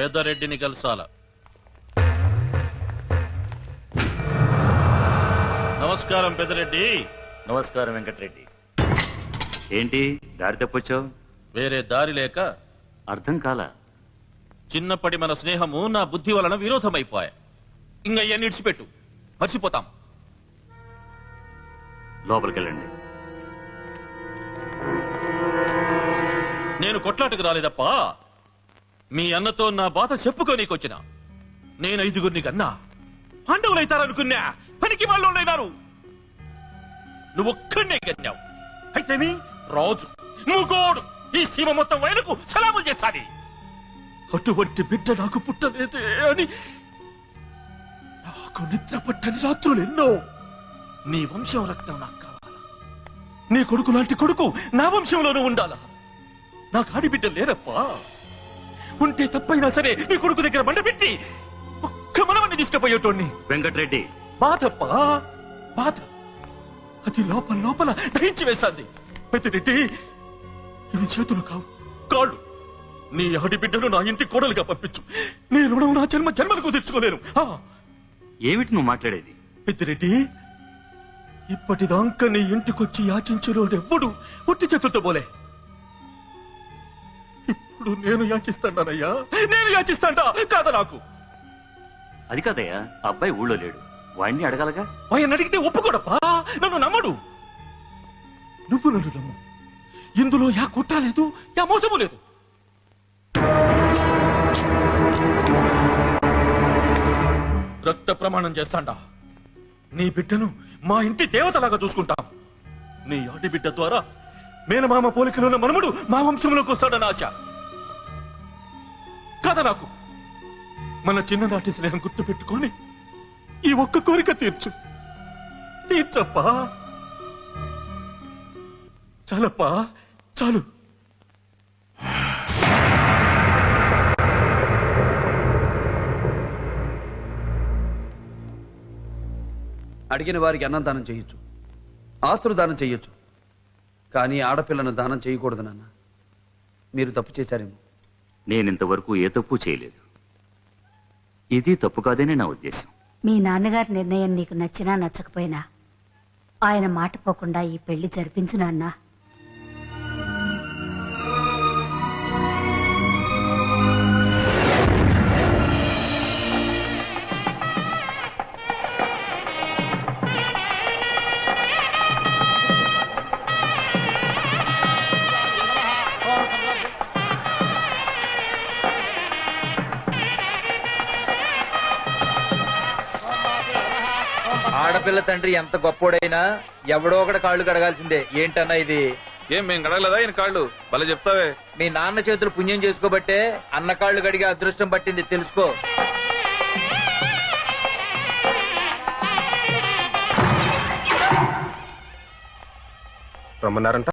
పెద్దరెడ్డిని కలసాల. నమస్కారం పెద్దరెడ్డి. నమస్కారం వెంకటరెడ్డి. ఏంటి దారి తప్పొచ్చావు? వేరే దారి లేక అర్థం కాల? చిన్నప్పటి మన స్నేహము నా బుద్ధి వలన విరోధమైపోయా ఇంకా ఇవన్నీ ఇడిచిపెట్టు. మర్చిపోతాం. లోపలికెళ్ళండి. నేను కొట్లాటకు రాలేదప్పా? మీ అన్నతో నా బాధ చెప్పుకోనీకొచ్చిన నేను ఐదుగురిని కన్నా పాండవులైతారనుకున్నా పనికి వాళ్ళు ఉండేనారు నువ్వు ఒక్కడే కన్నావు. అయితే మీ రాజు ముగోడు ఈ సీమ మొత్తం వైరకు సలాములు చేస్తాది. అటువంటి బిడ్డ నాకు పుట్టలేదే అని నాకు నిద్ర పట్టని రాత్రులు ఎన్నో. నీ వంశం రక్తం నాకు కావాలా? నీ కొడుకు లాంటి కొడుకు నా వంశంలోనూ ఉండాలా? నాకు ఆడిబిడ్డ లేరప్పా? ఉంటే తప్పైనా సరే నీ కొడుకు దగ్గర బండ పెట్టి ఒక్క మనవన్ని తీసుకుపోయేటోడిని. వెంకటరెడ్డి. బాధప్పా? బాధ. అది లోపల లోపల దహించి వేశాంది. పెద్దరెడ్డి ఇవి చేతులు కావు కాళ్ళు. నీ ఆడిబిడ్డను నా ఇంటి కోడలుగా పంపించు. నీ రుణం నా జన్మ జన్మలకు తెచ్చుకోలేను ఆ, ఏమిటి నువ్వు మాట్లాడేది? పెద్దిరెడ్డి ఇప్పటిదాకా నీ ఇంటికొచ్చి యాచించులోడెవ్వడు ఒట్టి చేతులతో పోలే ఇప్పుడు నేను యాచిస్తానయ్యా నేను యాచిస్తాండా కాదా నాకు? అది కాదయ్యా అబ్బాయి ఊళ్ళో లేడు. వాడిని అడగాలగా? ఆయన అడిగితే ఒప్పుకోడప్పా? నన్ను నమ్మడు. నువ్వు నన్ను నమ్ము. ఇందులో యా కుట్ర లేదు యా మోసము లేదు. రక్త ప్రమాణం చేస్తాండా. నీ బిడ్డను మా ఇంటి దేవతలాగా చూసుకుంటాం. నీ ఆడి బిడ్డ ద్వారా మేనమామ పోలికలున్న మనముడు మా వంశంలోకి వస్తాడన్న ఆశ. కాదా నాకు. మన చిన్ననాటి స్నేహం గుర్తు పెట్టుకొని ఈ ఒక్క కోరిక తీర్చు. తీర్చప్పా. చాలప్పా. చాలు. అడిగిన వారికి అన్నం దానం చేయొచ్చు ఆస్తులు దానం చేయొచ్చు. కానీ ఆడపిల్లను దానం చేయకూడదు నాన్న. మీరు తప్పు చేశారేమో. నేనింతవరకు ఏ తప్పు చేయలేదు. ఇది తప్పు కాదనే నా ఉద్దేశం. మీ నాన్నగారి నిర్ణయం నీకు నచ్చినా నచ్చకపోయినా ఆయన మాట పోకుండా ఈ పెళ్ళి జరిపించు నాన్న. ఆడపిల్ల తండ్రి ఎంత గొప్పోడైనా ఎవడో ఒకటి కాళ్ళు కడగాల్సిందే. ఏంటన్నా ఇది? ఏం మేము గడగలేదా ఈయన కాళ్ళు? భలే చెప్తావే. మీ నాన్న చేతులు పుణ్యం చేసుకోబట్టే అన్న కాళ్ళు కడిగే అదృష్టం పట్టింది. తెలుసుకో. రమ్మన్నారంట?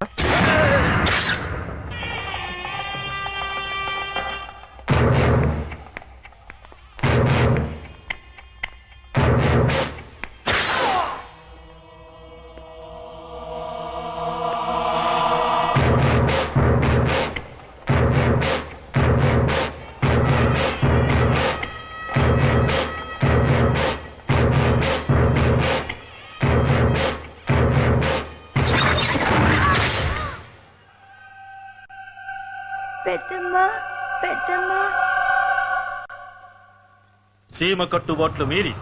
సీమ కట్టుబాట్లు మీరి.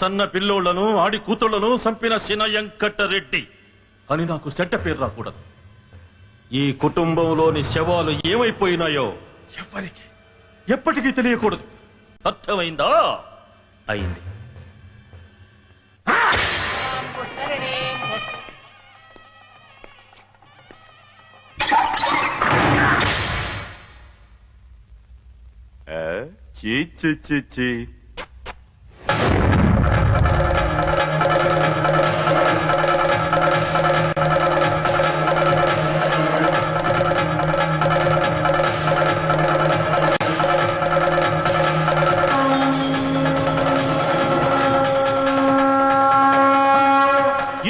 సన్న పిల్లోళ్ళను ఆడి కూతుళ్ళను చంపిన సినయంకట్ట రెడ్డి అని నాకు చెడ్డ పేరు రాకూడదు. ఈ కుటుంబంలోని శవాలు ఏమైపోయినాయో ఎవరికి? ఎప్పటికీ తెలియకూడదు. అర్థమైందా? అయింది. చీ చీ చీ చీ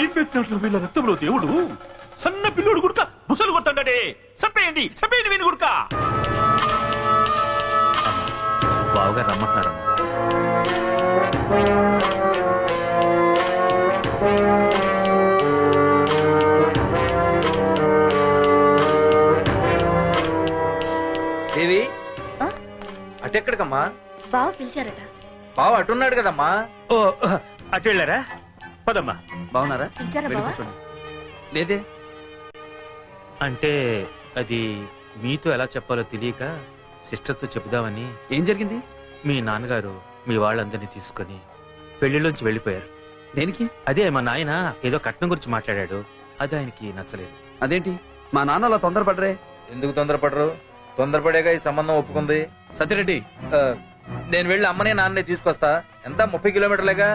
ఏం పెట్టినట్లు వీళ్ళ రక్తంలో దేవుడు. సన్న పిల్లోడు గుడక బుసలు కొట్టండి చంపేయండి చంపేయండి వీని రమ్మంటున్నారమ్మా. దేవి ఆ? అటెక్కడికమ్మా? బావ పిలిచారట. బావ అటున్నాడు కదమ్మా? ఓ అటు వెళ్ళారా? పదమ్మా. బాగున్నారా? పిలిచారా వెళ్ళి బావా? కూర్చోండి. లేదే? అంటే అది మీతో ఎలా చెప్పాలో తెలియక సిస్టర్తో చెబుదామని. ఏం జరిగింది? మీ నాన్నగారు మీ వాళ్ళందరినీ తీసుకొని పెళ్ళిలోంచి వెళ్ళిపోయారు. దేనికి? అదే మా నాయన ఏదో కట్నం గురించి మాట్లాడాడు. అది ఆయనకి నచ్చలేదు. అదేంటి? మా నాన్న అలా తొందరపడరే? ఎందుకు తొందరపడరు? తొందరపడేగా ఈ సంబంధం ఒప్పుకుంది? సత్యరెడ్డి ఆ, నేను వెళ్ళి అమ్మనే నాన్నే తీసుకొస్తా. ఎంత? ముప్పై కిలోమీటర్లేగా?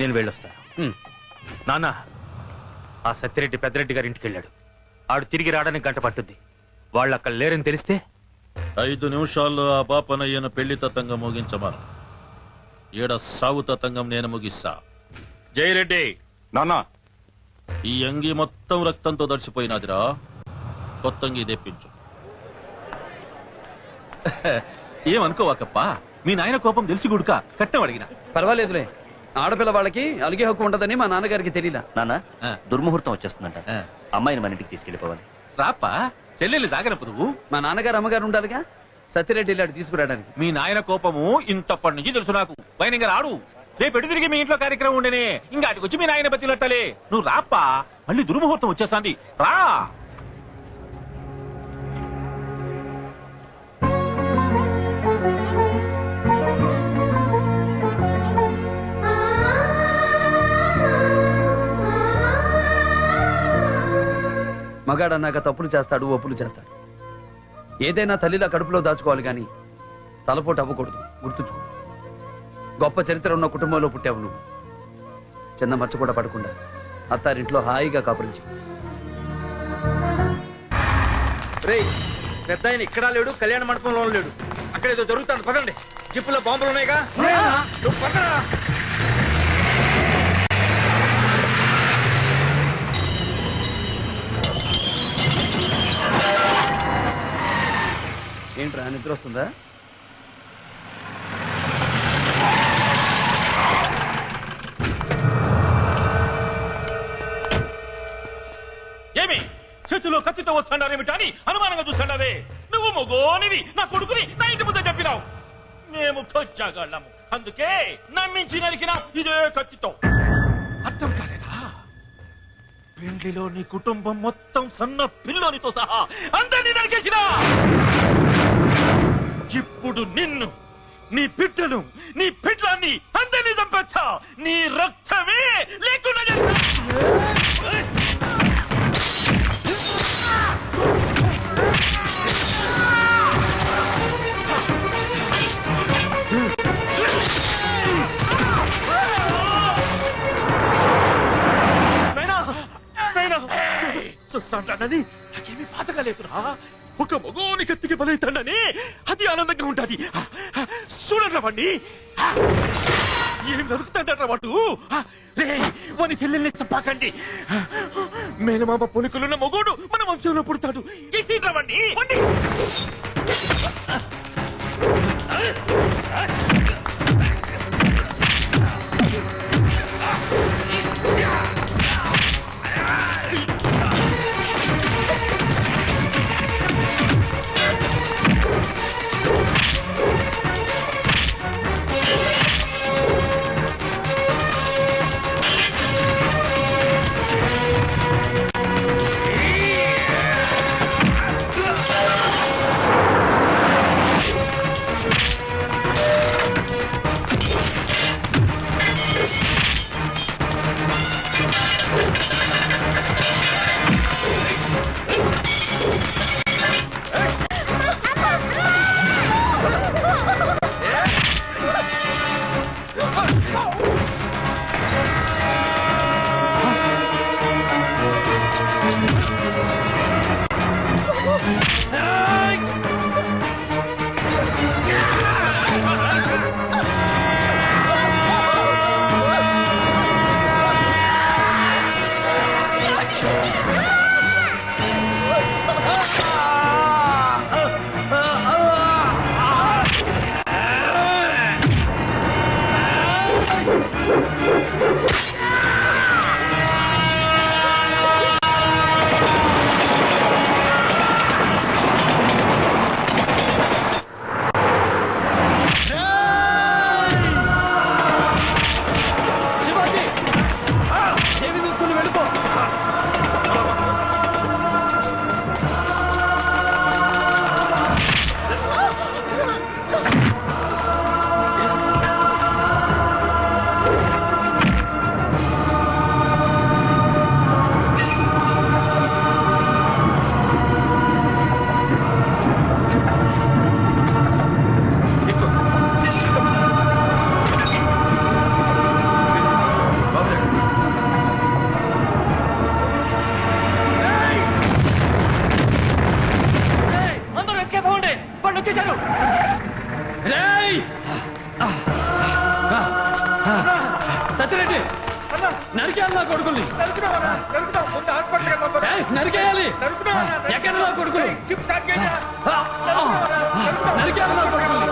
నేను వెళ్ళొస్తా. ఉమ్, నాన్న ఆ సత్యరెడ్డి పెద్దరెడ్డి గారి ఇంటికి వెళ్ళాడు. ఆడు తిరిగి రావడానికి గంట పట్టుద్ది. వాళ్ళు అక్కడ లేరని తెలిస్తే ఐదు నిమిషాల్లో ఆ పాపనయ్యను పెళ్ళి తతంగం ముగించమను. ఈడ సాగు తతంగం నేను ముగిస్తా. జయరెడ్డి! నాన్న! ఈ అంగి మొత్తం రక్తంతో దడిచిపోయినదిరా కొత్తంగి తెప్పించు. ఏమనుకోవాకప్ప? మీ నాయన కోపం తెలిసి గుడుక కట్నం అడిగిన. పర్వాలేదులే. ఆడపిల్ల వాళ్ళకి అలిగే హక్కు ఉంటదని మా నాన్నగారికి తెలియలా. నాన్న ఆ. దుర్ముహూర్తం వచ్చేస్తుందంట. ఆ. అమ్మాయిని మన ఇంటికి తీసుకెళ్ళిపోవాలి రాప్పా చెల్లెలు జాగరపు నువ్వు? మా నాన్నగారు అమ్మగారు ఉండాలిగా? సత్యరెడ్డి వెళ్ళాడు తీసుకురావడానికి. మీ నాయన కోపము ఇంతప్పటి నుంచి తెలుసు నాకు. పైన ఇంకా రాడు. రేపు ఎటు తిరిగి మీ ఇంట్లో కార్యక్రమం ఉండేనే? ఇంకా వచ్చి మీ నాయన బతిలట్టలే నువ్వు రాప్పా మళ్ళీ దుర్ముహూర్తం వచ్చేస్తాంది. రా! మగాడన్నాక తప్పులు చేస్తాడు ఒప్పులు చేస్తాడు. ఏదైనా తల్లిలా కడుపులో దాచుకోవాలి గాని తలపోటు అవ్వకూడదు గుర్తుంచుకో. గొప్ప చరిత్ర ఉన్న కుటుంబంలో పుట్టావు నువ్వు. చిన్న మచ్చ కూడా పడకుండా అత్తారింట్లో హాయిగా కాపురించి రేయ్ పెద్ద ఆయన ఇక్కడ లేడు కళ్యాణ మండపంలో లేడు. అక్కడ ఏదో జరుగుతాను పదండి. జిప్పులో బాంబులు ఉన్నాయిగా? ఏంట్రా నిద్ర వస్తుందా? ఏమి? చేతిలో కత్తితో వస్తాడారేమిటా అని అనుమానంగా చూస్తాడావే నువ్వు మొగోనివి నా కొడుకుని నా ఇంటి ముందే చెప్పినావు. మేము కొచ్చాగాళ్ళము అందుకే నమ్మించి నరికినాం ఇదే కత్తితో. అర్థం కాలేదా? పెండ్లిలో నీ కుటుంబం మొత్తం సన్న పిల్లోనితో సహా అందరినీ నరికేసినా! ఇప్పుడు నిన్ను నీ పిట్టను నీ పిట్లాన్ని అందరినీ చంపచ్చా? నీ రక్తమే లేకుండా చేస్తా. నైనా నాకేమీ బాధగా లేదురా. ఒక మగోని కత్తికి బలైతాడని అది ఆనందంగా ఉంటది చూడండి వాడిని ఏం నరుకుతాడరా వాడు రే వాని చెల్లెల్ని చంపాకండి. మేనమామ పొలికలున్న మగోడు మన వంశంలో పుడతాడు. ఈ సీట్ వాడిని వాడిని. ఆ! నరికేయాలి నా కొడుకుల్ని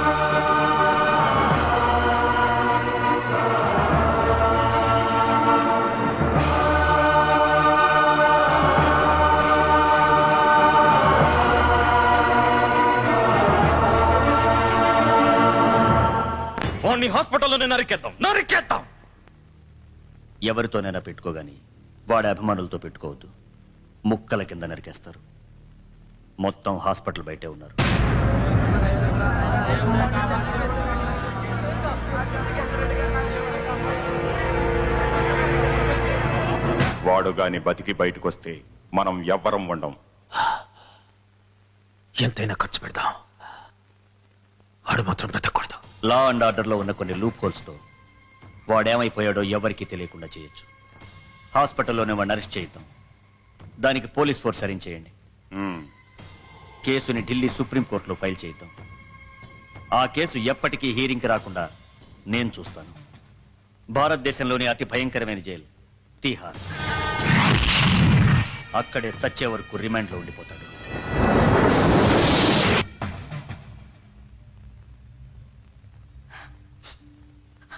వాడిని హాస్పిటల్లోనే నరికేద్దాం. నరికేద్దాం. ఎవరితోనైనా పెట్టుకోగాని వాడి అభిమానులతో పెట్టుకోవద్దు. ముక్కల కింద నరికేస్తారు. మొత్తం హాస్పిటల్ బయటే ఉన్నారు. వాడు గాని బతికి బయటకొస్తే మనం ఎవ్వరం ఉండం ఎంతైనా ఖర్చు పెడదాం. ఆడు మాత్రం బ్రతకూడదు. లా అండ్ ఆర్డర్లో ఉన్న కొన్ని లూప్ హోల్స్తో వాడేమైపోయాడో ఎవరికీ తెలియకుండా చేయొచ్చు. హాస్పిటల్లోనే వాడిని అరెస్ట్ చేద్దాం దానికి పోలీస్ ఫోర్స్ అరేంజ్ చేయండి. కేసుని ఢిల్లీ సుప్రీంకోర్టులో ఫైల్ చేద్దాం ఆ కేసు ఎప్పటికీ హీరింగ్కి రాకుండా నేను చూస్తాను. భారతదేశంలోని అతి భయంకరమైన జైలు. తీహార్. అక్కడే చచ్చే వరకు రిమాండ్లో ఉండిపోతాడు.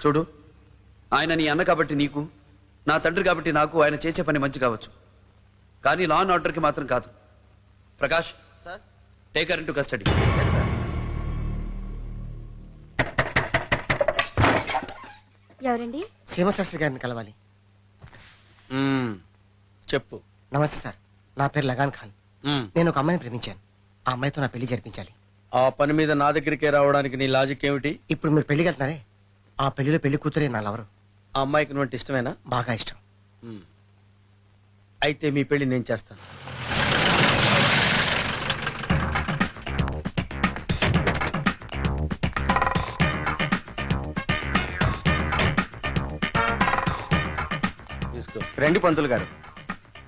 చూడు ఆయన నీ అన్న కాబట్టి నీకు నా తండ్రి కాబట్టి నాకు ఆయన చేసే పని మంచి కావచ్చు. కానీ లా అండ్ ఆర్డర్కి మాత్రం కాదు. Prakash sir? Taken into custody ఎవరండి? సీమశాస్త్రి గారిని కలవాలి. చెప్పు. నమస్తే సార్. నా పేరు లగాన్ ఖాన్. నేను ఒక అమ్మాయిని ప్రేమించాను. ఆ అమ్మాయితో నా పెళ్ళి జరిపించాలి. ఆ పని మీద నా దగ్గరికే రావడానికి నీ లాజిక్ ఏమిటి? ఇప్పుడు మీరు పెళ్ళికి వెళ్తున్నారే ఆ పెళ్ళిలో పెళ్ళి కూతురే నా లవరు ఆ అమ్మాయికి నువ్వు ఇష్టమేనా? బాగా ఇష్టం. అయితే మీ పెళ్ళి నేను చేస్తాను. రండి పంతులు గారు.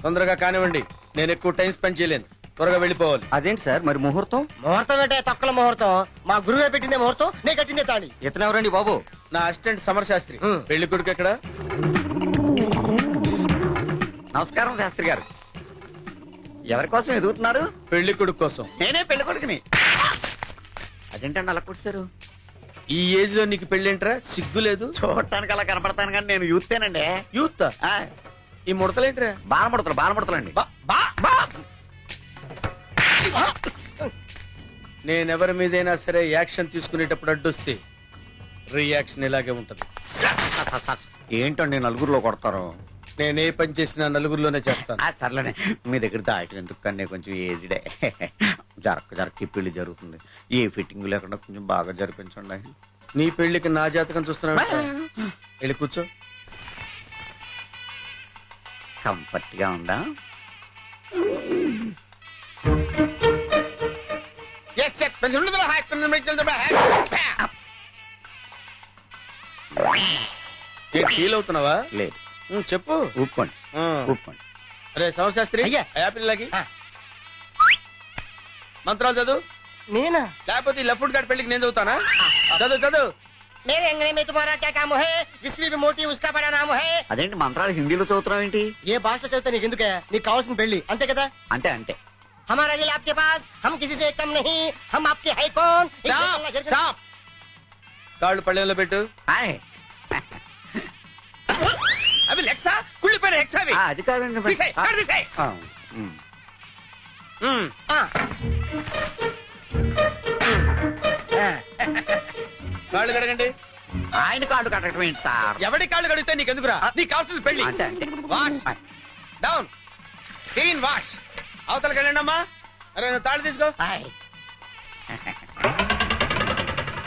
తొందరగా కానివ్వండి నేను ఎక్కువ టైం స్పెండ్ చేయలేను. త్వరగా వెళ్ళిపోవాలి. అదేంటి సార్ మరి ముహూర్తం? ముహూర్తం ఏంటే తొక్కల ముహూర్తం. మా గురువు పెట్టిందే ముహూర్తం నేను కట్టిందే తాళి. ఇతను ఎవరండి బాబు? నా అసిస్టెంట్ సమర్ శాస్త్రి. పెళ్ళి కొడుకు ఎక్కడ? నమస్కారం శాస్త్రి గారు. ఎవరి కోసం ఎదుగుతున్నారు? పెళ్ళి కొడుకు కోసం. నేనే పెళ్ళి కొడుకుని. అదేంటండి అలా కుట్టారు? ఈ ఏజ్లో నీకు పెళ్ళింటరా సిగ్గు లేదు? చూడటానికి అలా కనపడతాను కానీ నేను యూత్తేనండి యూత్ ఆ, ఈ ముడతలేంట్రా? బాలముడతలు బాలముడతలండి బా- బా- బా. నేనెవరి మీదైనా సరే యాక్షన్ తీసుకునేటప్పుడు అడ్డొస్తే రియాక్షన్ ఇలాగే ఉంటది. ఏంటండి నలుగురిలో కొడతారు? నేనే పని చేసినా నలుగురిలోనే చేస్తాను. ఆ, సర్లేనే మీ దగ్గర దాయటం ఎందుకు కండి కొంచెం ఏజ్డే జరక్క జరక్క ఈ పెళ్ళి జరుగుతుంది. ఏ ఫిట్టింగ్ లేకుండా కొంచెం బాగా జరిపించండి. నీ పెళ్ళికి నా జాతకం చూస్తున్నావు వెళ్ళి కూర్చో. కంఫర్ట్గా ఉందా ఏం ఫీల్ అవుతున్నావా? లేదు. ఉం, చెప్పు. ఆ. ఊపుకోండి. అరే లాగి ఆ. మంత్రాలు చదువు. నేనా? లేకపోతే లెఫ్ట్ గారి పెళ్ళికి నేను చదువుతానా? చదువు చదువు. मेरे अंगने में तुम्हारा क्या काम है जिसकी भी मोटी उसका बड़ा नाम है అదేంటి మంత్రాలు హిందీలో చదువుతున్నావు ఏంటి ఏ భాషలో చదివితే నీకు ఎందుకే నీకు కావాల్సిన పెళ్లి అంతే కదా అంతే అంతే हमारा दिल आपके पास हम किसी से कम नहीं हम आपके है कौन इसलिए Stop, चलना जरूर- stop. కాళ్ళు పళ్ళెంలో పెట్టు హాయ్ అవి లెక్సా కుళ్ళిపోయిన హెక్స్ అవి ఆ, అది కాదండి మరి. తీసేయ్, కాళ్ళు తీసేయ్. ఆ, ఉమ్. ఉం. ఆ. కాళ్ళు కడగండి. ఆయన కాళ్ళు కట్టడం ఏంటి సార్? ఎవడి కాళ్ళు కడిగితే నీకు ఎందుకురా నీకు కావాల్సింది పెళ్ళి వాష్ డౌన్ క్లీన్ వాష్ అవతలకి వెళ్ళండి అమ్మా అరే నువ్వు తాళి తీసుకో.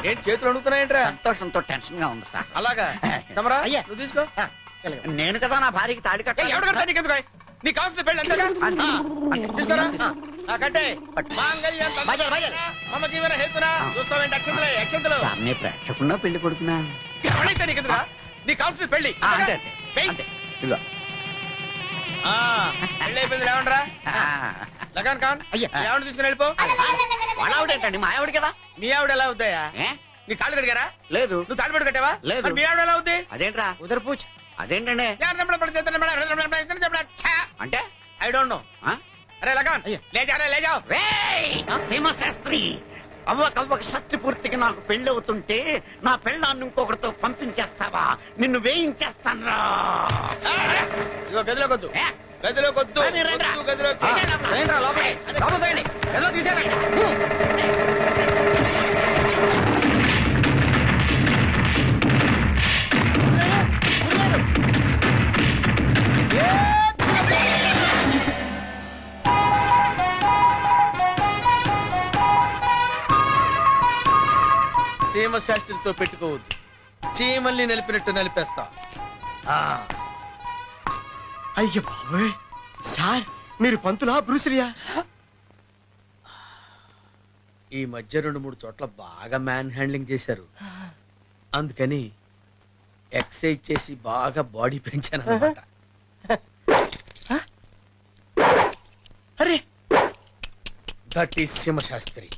ఏంటి చేతులు అడుగుతున్నాయంట్రా సంతోషంతో టెన్షన్గా ఉంది సార్. అలాగా? సమరా అయ్యా. నువ్వు తీసుకో. నేను కదా నా భార్యకి తాళి ఏయ్, ఎవడు కడతా నీకు ఎందుకు నీకు కావాల్సిన పెళ్ళి అంతేగా అంతే. ఆ, తీసుకోరా? మాంగళ్యం. మమ జీవన హేతునా చూస్తావేంటి అక్షంతలే అక్షంతలు సార్ నే ప్రేక్షకున్నా పెళ్ళి కొడుకున్నా ఎవడైతే నీకు పెళ్ళి అంతే అంతే పెళ్ళి అంతే ఇదిగో పెళ్ళి అయిపోయింది లేవండ్రా ఆ, లగాన్ ఖాన్ అయ్యా. మీ ఆవిడ తీసుకుని వెళ్ళిపో వాళ్ళ ఆవిడేంటండి మా ఆవిడ కదా మీ ఆవిడ ఎలా అవుతాయా ఏ? నీ కాళ్ళు కడిగారా లేదు నువ్వు తాడిపెట్టు కట్టావా లేదు. మరి మీ ఆవిడ ఎలా అవుద్ది అదేంట్రా ఉదరపూచ్ అదేంటండి అంటే ఐ డోంట్ నో? అరే లగాన్ లేజా లేజా రేయ్! సీమశాస్త్రి అవ్వకవ్వక శక్తి పూర్తికి నాకు పెళ్ళి అవుతుంటే నా పెళ్ళాన్ని ఇంకొకరితో పంపించేస్తావా? నిన్ను వేయించేస్తాను ఇదిగో గదిలో కొద్దు ఏ? గదిలో కొద్దు ఆ, మీరు రండ్రా. గదిలో ఏంట్రా లోపల? లోపల తోయండి. గదిలో తీసేయండి సీమ శాస్త్రితో పెట్టుకోవద్దు. చీమల్ని నిలిపినట్టు నిలిపేస్తా. ఆ, అయ్య బాబోయ్. సార్ మీరు పంతులా బ్రూసిలియా? ఈ మధ్య రెండు మూడు చోట్ల బాగా మ్యాన్ హ్యాండ్లింగ్ చేశారు. అందుకని ఎక్సైజ్ చేసి బాగా బాడీ పెంచాను అన్నమాట. అరే! That is సింహశాస్త్రి